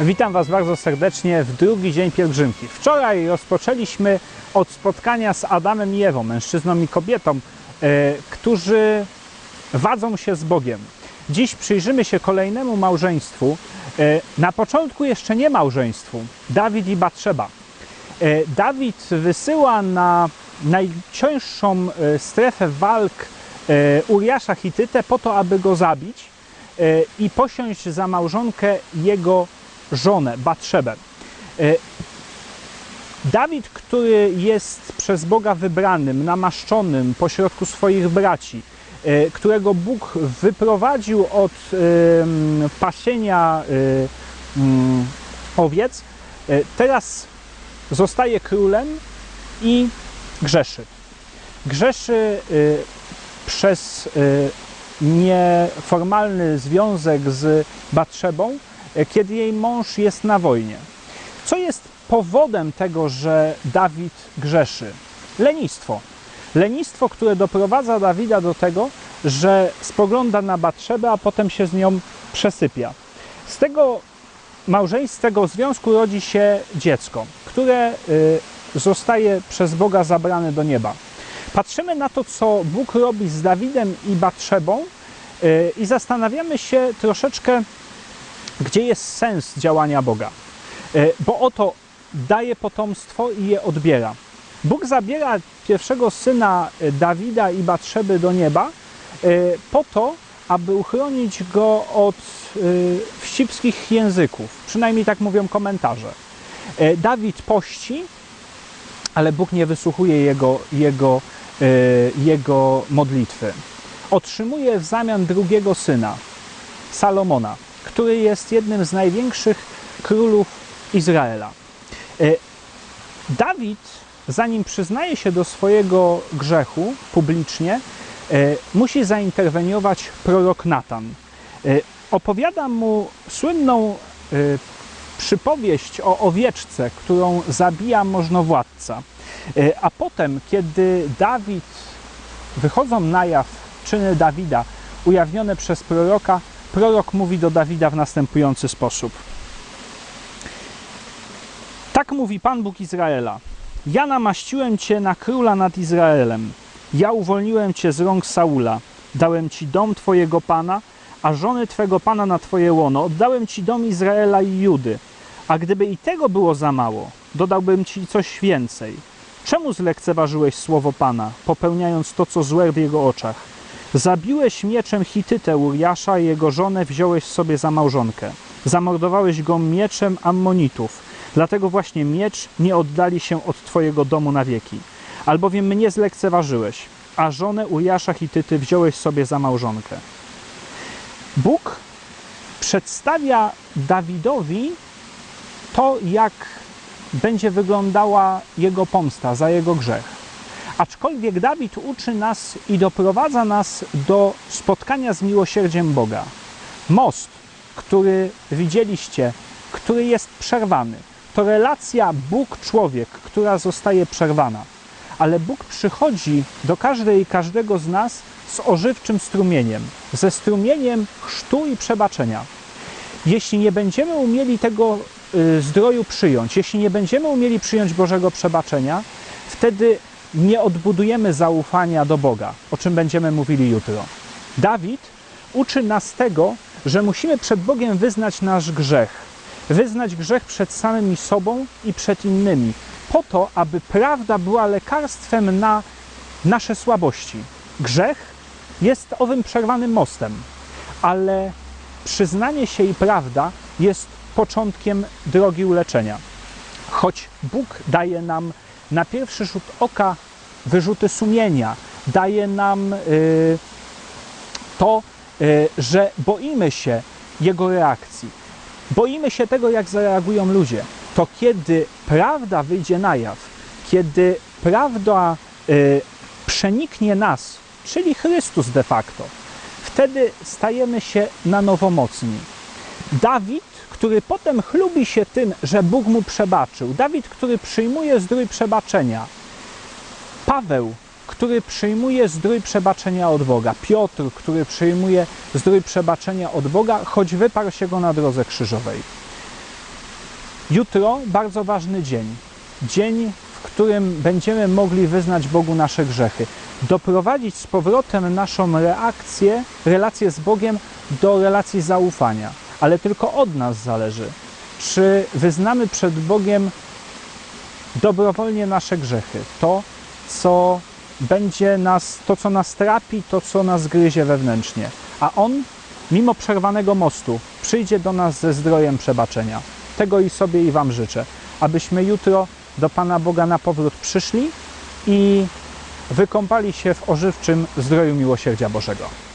Witam Was bardzo serdecznie w drugi dzień pielgrzymki. Wczoraj rozpoczęliśmy od spotkania z Adamem i Ewą, mężczyzną i kobietą, e, którzy wadzą się z Bogiem. Dziś przyjrzymy się kolejnemu małżeństwu. E, na początku jeszcze nie małżeństwu. Dawid i Batrzeba. E, Dawid wysyła na najcięższą strefę walk Uriasza Hitytę po to, aby go zabić i posiąść za małżonkę jego żonę, Batrzebę. E, Dawid, który jest przez Boga wybranym, namaszczonym pośrodku swoich braci, e, którego Bóg wyprowadził od pasienia e, mm, owiec, teraz zostaje królem i grzeszy. Grzeszy przez nieformalny związek z Batrzebą, kiedy jej mąż jest na wojnie. Co jest powodem tego, że Dawid grzeszy? Lenistwo. Lenistwo, które doprowadza Dawida do tego, że spogląda na Batrzebę, a potem się z nią przesypia. Z tego małżeństwa, z tego związku rodzi się dziecko, które y, zostaje przez Boga zabrane do nieba. Patrzymy na to, co Bóg robi z Dawidem i Batrzebą y, i zastanawiamy się troszeczkę, gdzie jest sens działania Boga. Y, Bo oto daje potomstwo i je odbiera. Bóg zabiera pierwszego syna y, Dawida i Batrzeby do nieba y, po to, aby uchronić go od wścibskich języków. Przynajmniej tak mówią komentarze. Dawid pości, ale Bóg nie wysłuchuje jego, jego, jego modlitwy. Otrzymuje w zamian drugiego syna, Salomona, który jest jednym z największych królów Izraela. Y, Dawid, zanim przyznaje się do swojego grzechu publicznie, y, musi zainterweniować prorok Natan. Y, Opowiada mu słynną przypowieść o owieczce, którą zabija możnowładca. A potem, kiedy Dawid, wychodzą na jaw czyny Dawida, ujawnione przez proroka, prorok mówi do Dawida w następujący sposób. Tak mówi Pan Bóg Izraela. Ja namaściłem Cię na króla nad Izraelem. Ja uwolniłem Cię z rąk Saula. Dałem Ci dom Twojego Pana, a żony Twego Pana na Twoje łono. Oddałem Ci dom Izraela i Judy. A gdyby i tego było za mało, dodałbym Ci coś więcej. Czemu zlekceważyłeś słowo Pana, popełniając to, co złe w Jego oczach? Zabiłeś mieczem Hitytę Uriasza i jego żonę wziąłeś sobie za małżonkę. Zamordowałeś go mieczem Ammonitów. Dlatego właśnie miecz nie oddali się od Twojego domu na wieki. Albowiem mnie zlekceważyłeś, a żonę Uriasza Hityty wziąłeś sobie za małżonkę. Bóg przedstawia Dawidowi to, jak będzie wyglądała jego pomsta za jego grzech. Aczkolwiek Dawid uczy nas i doprowadza nas do spotkania z miłosierdziem Boga. Most, który widzieliście, który jest przerwany, to relacja Bóg-człowiek, która zostaje przerwana. Ale Bóg przychodzi do każdej i każdego z nas z ożywczym strumieniem, ze strumieniem chrztu i przebaczenia. Jeśli nie będziemy umieli tego y, zdroju przyjąć, jeśli nie będziemy umieli przyjąć Bożego przebaczenia, wtedy nie odbudujemy zaufania do Boga, o czym będziemy mówili jutro. Dawid uczy nas tego, że musimy przed Bogiem wyznać nasz grzech, wyznać grzech przed samymi sobą i przed innymi, po to, aby prawda była lekarstwem na nasze słabości. Grzech jest owym przerwanym mostem, ale przyznanie się i prawda jest początkiem drogi uleczenia. Choć Bóg daje nam na pierwszy rzut oka wyrzuty sumienia, daje nam y, to, y, że boimy się Jego reakcji. Boimy się tego, jak zareagują ludzie. To kiedy prawda wyjdzie na jaw, kiedy prawda y, przeniknie nas, czyli Chrystus de facto, wtedy stajemy się na nowo mocni. Dawid, który potem chlubi się tym, że Bóg mu przebaczył, Dawid, który przyjmuje zdrój przebaczenia, Paweł, który przyjmuje zdrój przebaczenia od Boga, Piotr, który przyjmuje zdrój przebaczenia od Boga, choć wyparł się go na drodze krzyżowej. Jutro bardzo ważny dzień. Dzień, w którym będziemy mogli wyznać Bogu nasze grzechy. Doprowadzić z powrotem naszą reakcję, relację z Bogiem do relacji zaufania. Ale tylko od nas zależy, czy wyznamy przed Bogiem dobrowolnie nasze grzechy. To, co będzie nas, to, co nas trapi, to, co nas gryzie wewnętrznie. A On, mimo przerwanego mostu, przyjdzie do nas ze zdrojem przebaczenia. Tego i sobie i Wam życzę, abyśmy jutro do Pana Boga na powrót przyszli i wykąpali się w ożywczym zdroju miłosierdzia Bożego.